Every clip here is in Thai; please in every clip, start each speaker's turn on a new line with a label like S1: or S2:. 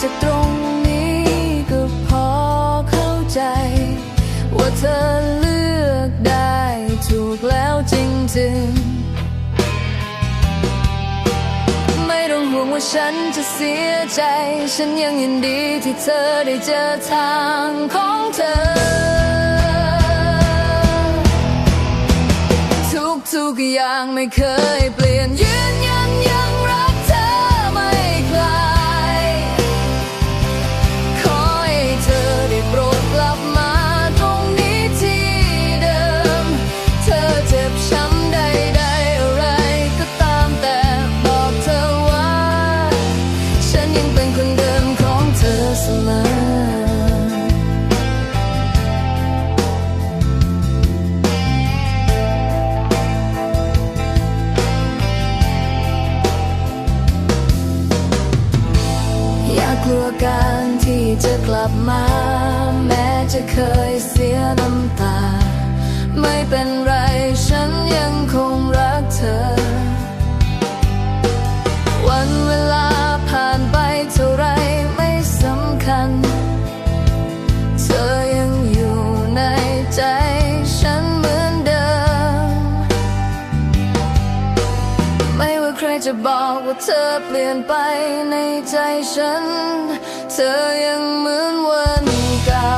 S1: จากตรงนี้ก็พอเข้าใจ ว่าเธอเลือกได้ถูกแล้วจริงๆ ไม่ต้องห่วงว่าฉันจะเสียใจ ฉันยังยินดีที่เธอได้เจอทางของเธอ ทุกๆอย่างไม่เคยเปลี่ยนยืนยัน ลับมา แม้จะเคยเสียน้ำตา ไม่เป็นไรฉันยังคงรักเธอ วันเวลาผ่านไปเท่าไรไม่สำคัญ เธอยังอยู่ในใจฉันเหมือนเดิม ไม่ว่าใครจะบอกว่าเธอเปลี่ยนไปในใจฉัน เธอยังเหมือนวันเก่า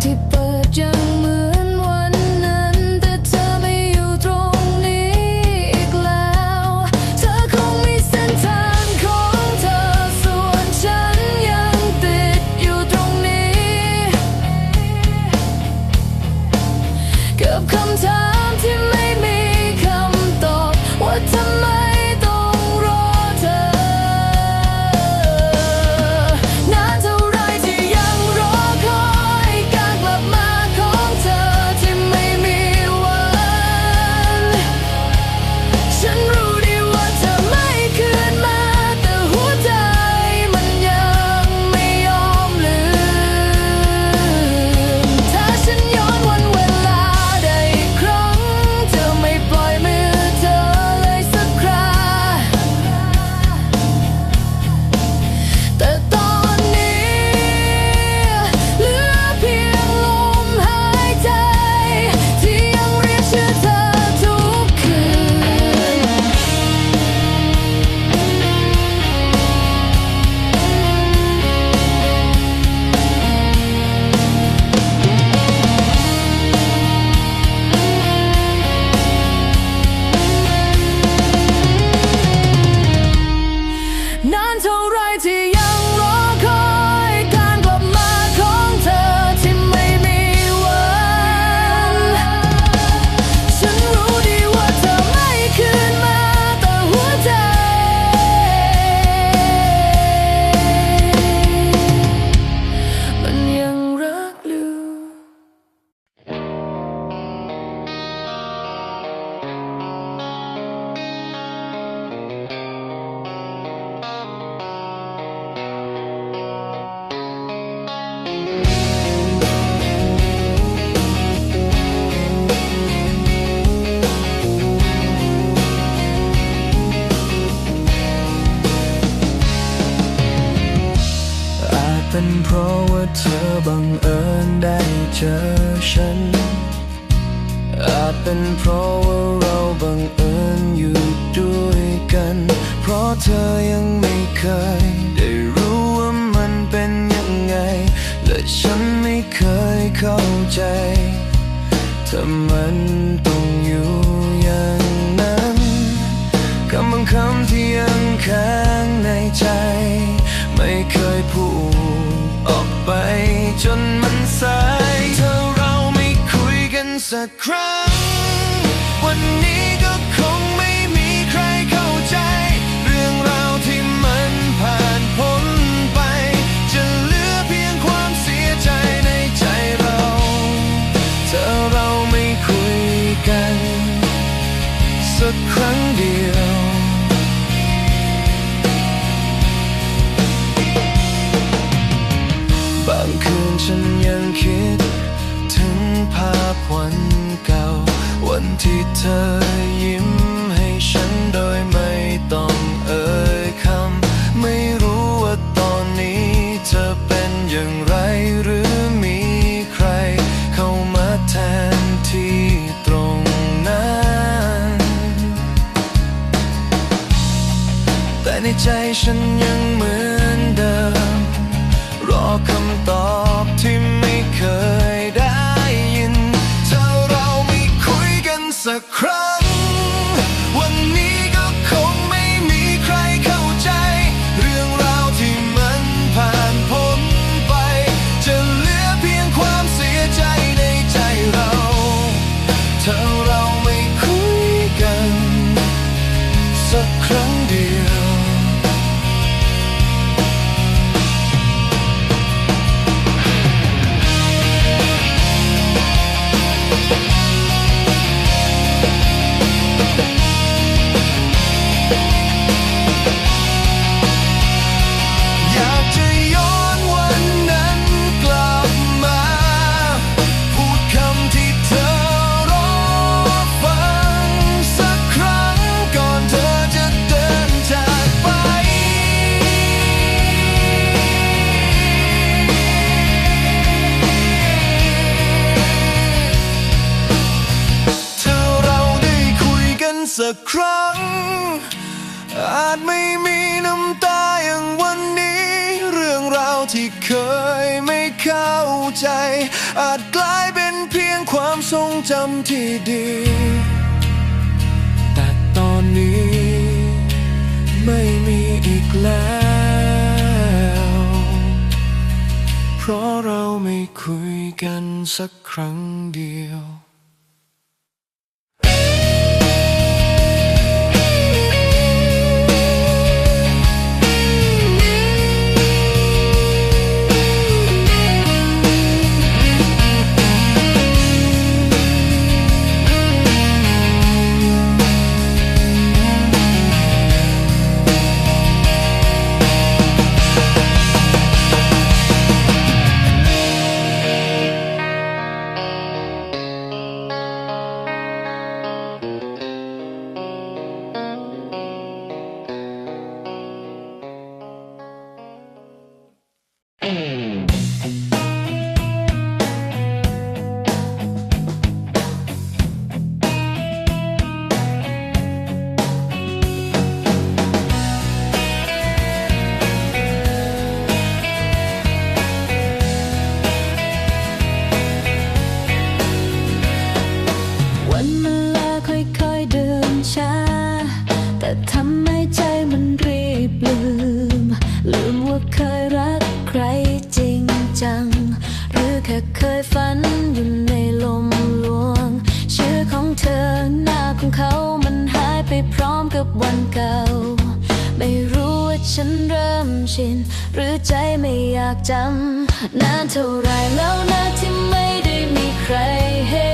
S1: tipo จอฉัน อาจเป็นเพราะว่าเรา
S2: บังเอิญอยู่ด้วยกัน เพราะเธอยังไม่เคย ได้รู้ว่ามันเป็นยังไง และฉันไม่เคยเข้าใจถ้ามันต้องอยู่อย่างนั้นคำบางคำที่ยังค้างในใจ ไม่เคยพูดออกไปจนมัน A crime. ใจฉันยังเหมือนเดิม รอคำตอบที่ไม่เคย ครั้ง อาจไม่มีน้ำตาอย่างวันนี้ เรื่องราวที่เคยไม่เข้าใจ อาจกลายเป็นเพียงความทรงจำที่ดี แต่ตอนนี้ไม่มีอีกแล้ว เพราะเราไม่คุยกันสักครั้งเดียว
S1: ฉันเริ่มชิน หรือใจไม่อยากจำนานเท่าไรแล้วนะที่ไม่ได้มีใครให้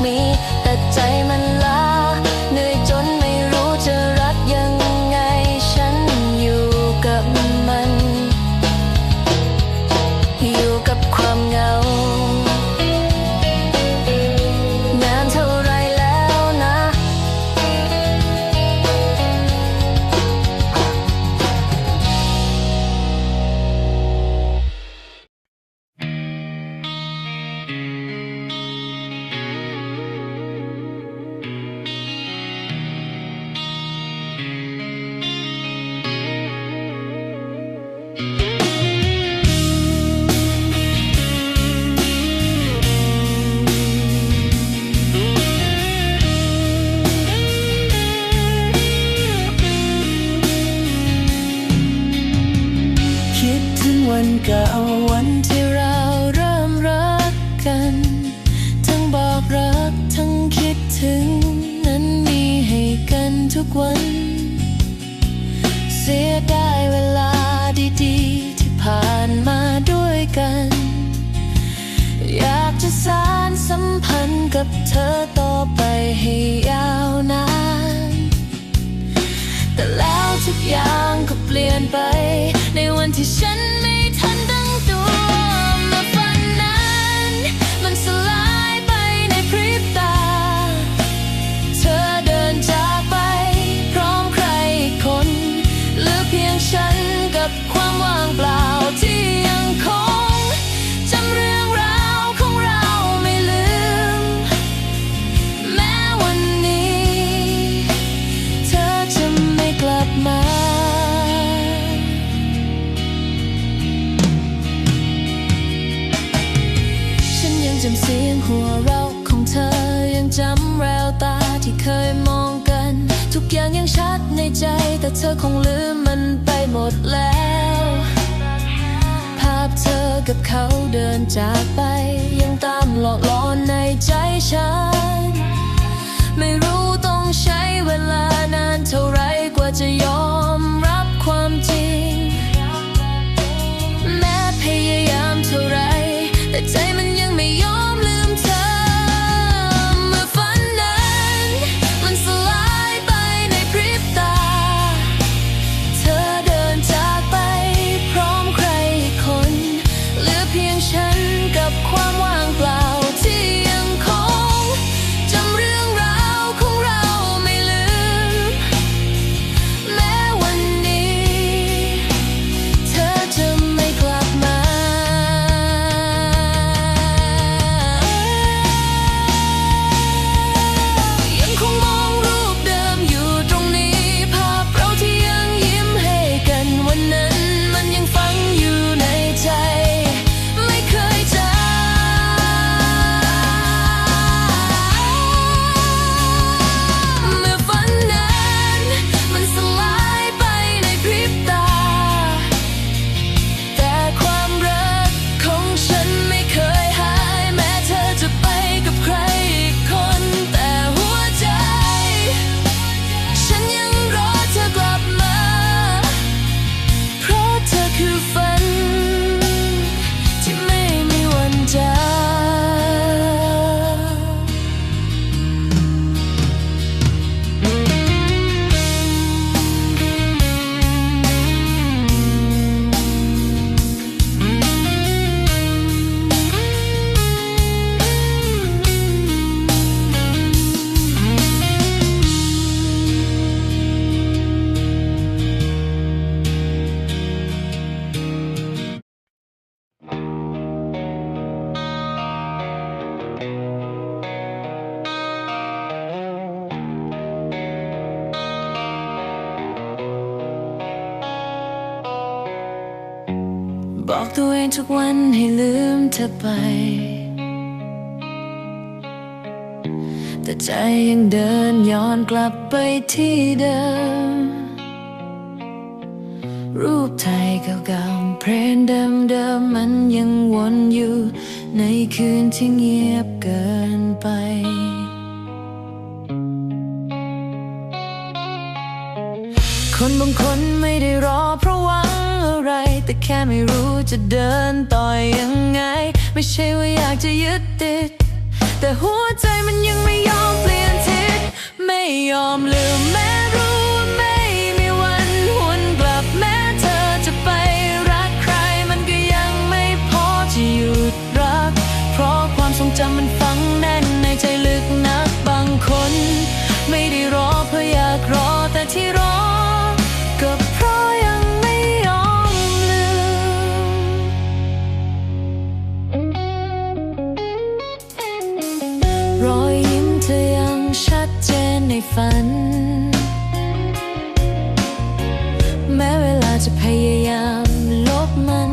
S1: me. วันเก่าวันที่เราเริ่มรักกัน ทั้งบอกรักทั้งคิดถึง นั้นมีให้กันทุกวัน เสียดายเวลาดีๆ ที่ผ่านมาด้วยกัน อยากจะสานสัมพันธ์กับเธอต่อไปให้ยาวนาน แต่แล้วทุกอย่างก็เปลี่ยนไปในวันที่ฉันไม่ทัน ใจ แต่เธอคงลืมมันไปหมดแล้ว ภาพเธอกับเขาเดินจากไป ยังตามหลอกหลอนในใจฉัน ไม่รู้ต้องใช้เวลานานเท่าไรกว่าจะยอมรับความจริง แม้พยายามเท่าไรแต่ใจ ตัวเองทุกวันให้ลืมเธอไป แต่ใจยังเดินย้อนกลับไปที่เดิม รูปถ่ายเก่าๆเพลงเดิมๆมันยังวนอยู่ ในคืนที่เงียบเกินไป แค่ไม่รู้จะเดินต่อยังไง ไม่ใช่ว่าอยากจะยึดติด แต่หัวใจมันยังไม่ยอมเปลี่ยนทิศไม่ยอมลืมแม้รู้ ฝัน แม้เวลาจะพยายามลบมัน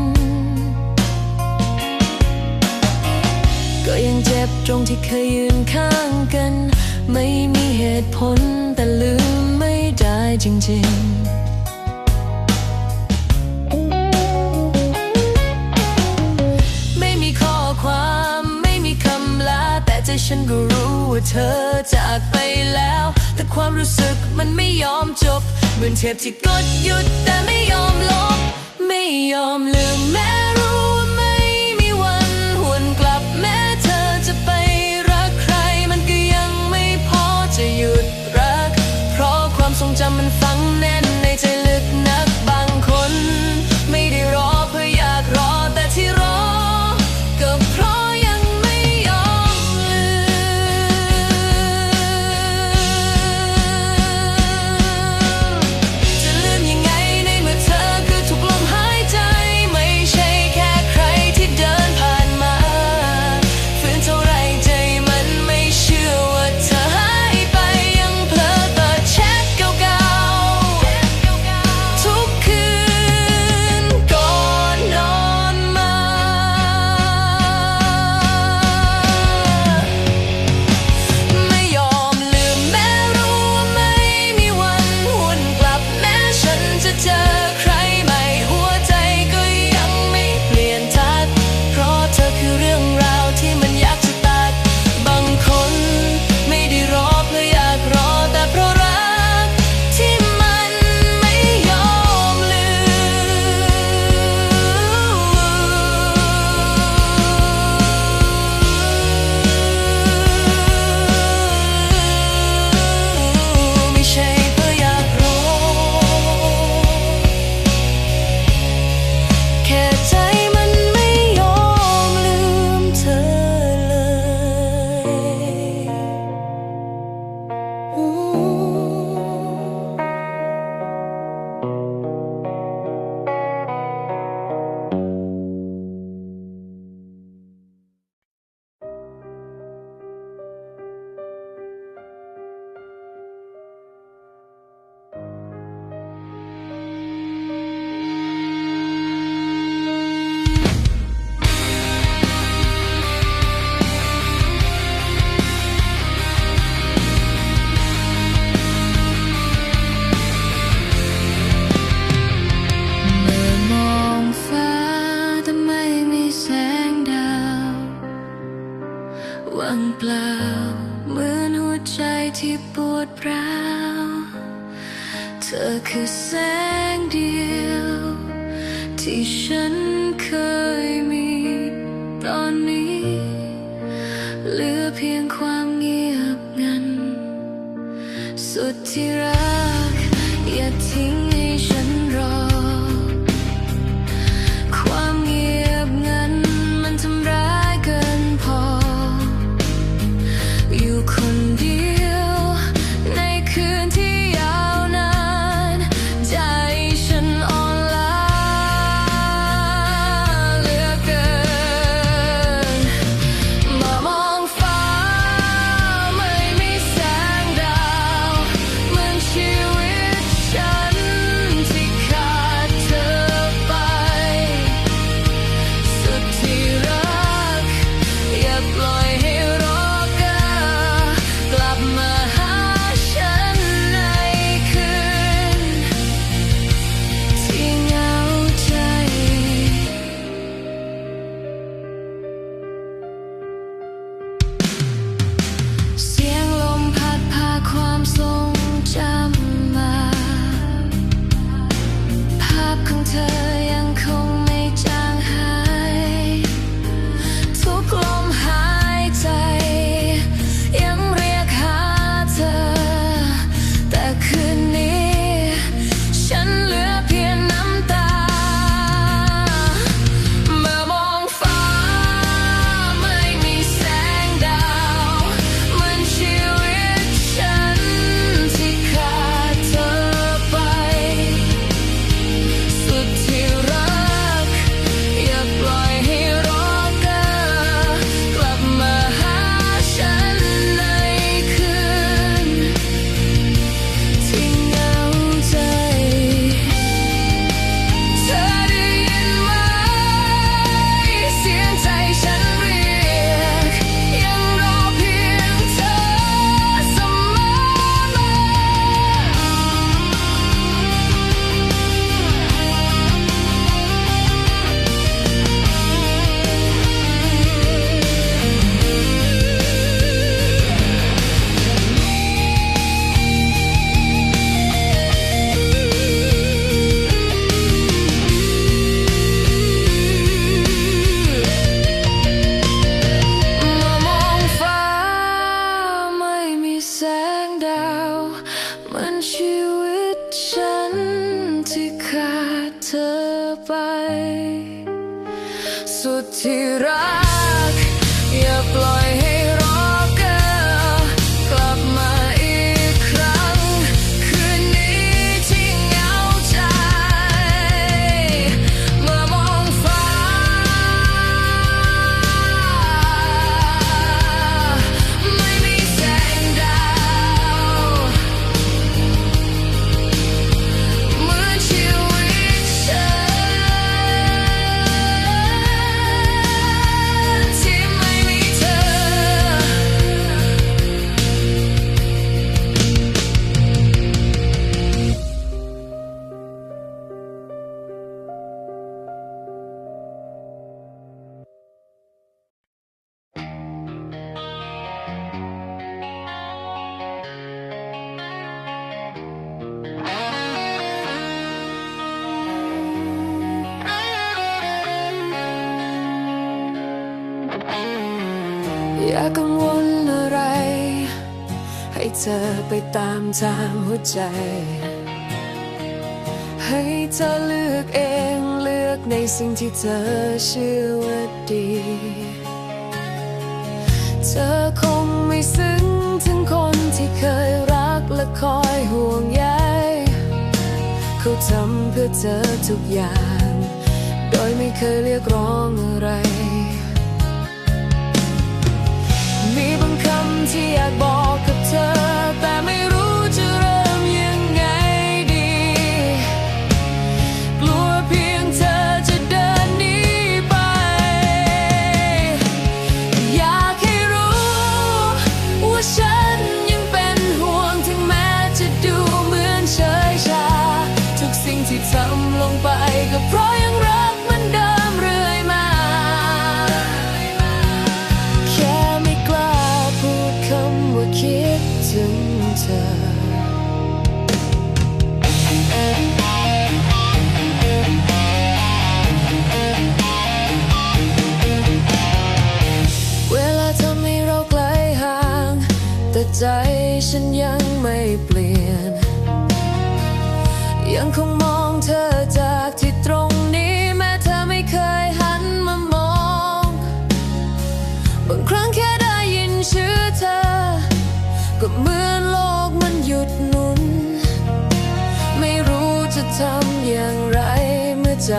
S1: ก็ยังเจ็บตรงที่เคยยืนข้างกัน ไม่มีเหตุผลแต่ลืมไม่ได้จริงๆฉันก็รู้ว่าเธอจากไปแล้ว ความรู้สึกมันไม่ยอมจบ เหมือนเทปที่กดหยุดแต่ไม่ยอมลบ ไม่ยอมลืมแม้รู้ ตามทางหัวใจ ให้เธอเลือกเองเลือกในสิ่งที่เธอเชื่อว่าดี เธอคงไม่ซึ้งถึงคนที่เคยรักและคอยห่วงใยเขาทำเพื่อเธอทุกอย่าง โดยไม่เคยเรียกร้องอะไรมีบางคำที่อยากบอกกับเธอ ใจฉันยังไม่เปลี่ยน ยังคงมองเธอจากที่ตรงนี้ แม้เธอไม่เคยหันมามอง บางครั้งแค่ได้ยินชื่อเธอ ก็เหมือนโลกมันหยุดหมุน ไม่รู้จะทำอย่างไรเมื่อใจ